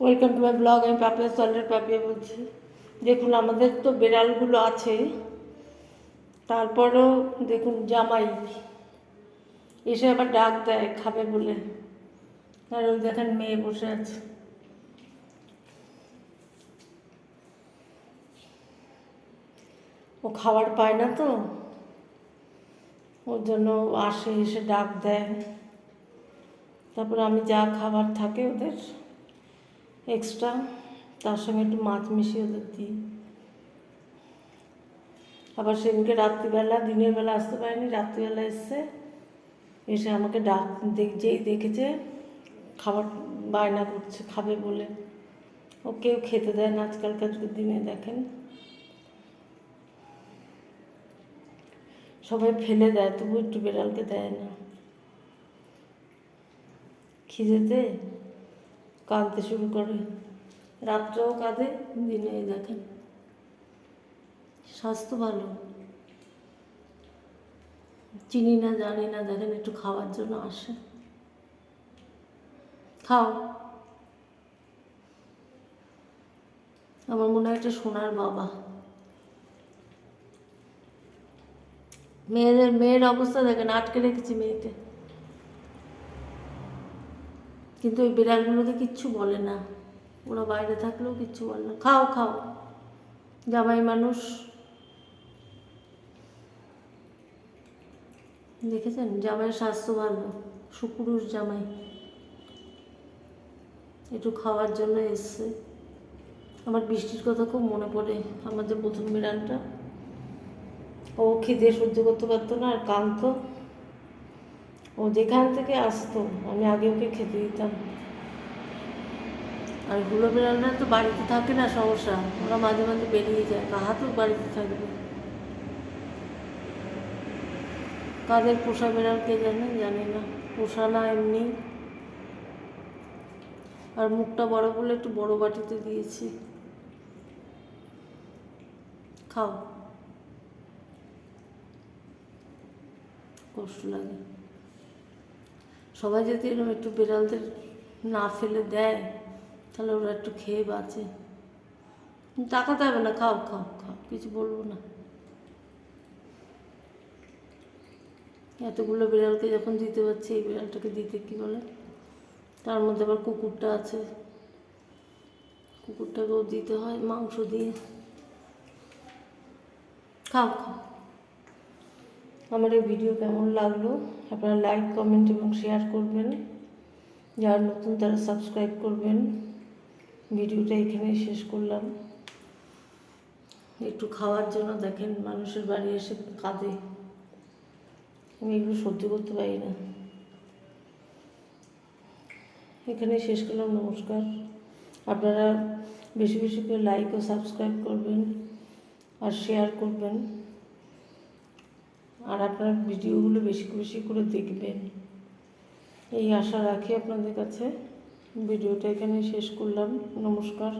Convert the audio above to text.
Welcome to my blog, আমি পাপিয়া সল্টের পাপিয়া বলছি। দেখুন, আমাদের তো বেড়ালগুলো আছে। তারপরেও দেখুন, জামাই এসে আবার ডাক দেয়, খাবে বলে। আর ওই দেখেন, মেয়ে বসে আছে। ও খাবার পায় না তো। ওর জন্য আসে, এসে ডাক দেয়। তারপর আমি যা খাবার থাকে ওদের এক্সট্রা তার সঙ্গে একটু মাছ মিশিয়ে ওদের দিই। আবার সেদিনকে রাত্রিবেলা, দিনের বেলা আসতে পারেনি, রাত্রিবেলা এসছে এসে আমাকে ডাক যেই দেখেছে খাবার বায়না করছে, খাবে বলে। ও কেউ খেতে দেয় না, আজকালকার দিনে দেখেন। সবাই ফেলে দেয়, তবু একটু বেড়ালকে দেয় না। খিদেতে কাঁদতে শুরু করে। রাত্রেও কাঁদে, দিনে দেখেন। স্বাস্থ্য ভালো। চিনি না, জানি না, দেখেন একটু খাওয়ার জন্য আসে। খাও। আমার মনে হয় একটা সোনার বাবা। মেয়েদের, মেয়ের অবস্থা দেখেন, আটকে রেখেছি মেয়েকে। কিন্তু ওই বিড়ালগুলোকে কিচ্ছু বলে না। ওরা বাইরে থাকলেও কিচ্ছু বলে না। খাও খাও। জামাই মানুষ। দেখেছেন? জামাইয়ের স্বাস্থ্য ভালো। সুপুরুষ জামাই। একটু খাওয়ার জন্য এসছে। আমার বৃষ্টির কথা খুব মনে পড়ে। আমার যে প্রথম বিড়ালটা। ও খিদে সহ্য করতে পারতো না আর কাঁদতো। ও যেখান থেকে আসতো, আমি আগে ওকে খেতে দিতাম। আর হুলো বিড়ালরা তো বাড়িতে থাকে না সমস্যা, ওরা মাঝে মাঝে বেরিয়ে যায় কাহা তো বাড়িতে থাকবে? কাদের পোষা বেড়াল কে জানে, জানি না। পোষা না এমনি। আর মুখটা বড় বলে একটু বড় বাটিতে দিয়েছি। খাও। কষ্ট লাগে। সবাই যদি এরকম একটু বিড়ালদের না ফেলে দেয়, তাহলে ওরা একটু খেয়ে বাঁচে। টাকাতে হবে না, খাও খাও খাও, কিছু বলব না। এতগুলো বিড়ালকে যখন দিতে পারছি, এই বিড়ালটাকে দিতে কি বলে? তার মধ্যে আবার কুকুরটা আছে। কুকুরটাকেও দিতে হয়, মাংস দিয়ে। খাও খাও। আমার এই ভিডিও কেমন লাগল, আপনারা লাইক কমেন্ট এবং শেয়ার করবেন। যারা নতুন, তারা সাবস্ক্রাইব করবেন। ভিডিওটা এখানেই শেষ করলাম। একটু খাওয়ার জন্য দেখেন মানুষের বাড়ি এসে কাঁদে। আমি এগুলো সহ্য করতে পারি না। এখানে শেষ করলাম, নমস্কার। আপনারা বেশি বেশি করে লাইক ও সাবস্ক্রাইব করবেন আর শেয়ার করবেন। আর আপনার ভিডিওগুলো বেশি বেশি করে দেখবেন। এই আশা রাখি আপনাদের কাছে। ভিডিওটা এখানে শেষ করলাম। নমস্কার।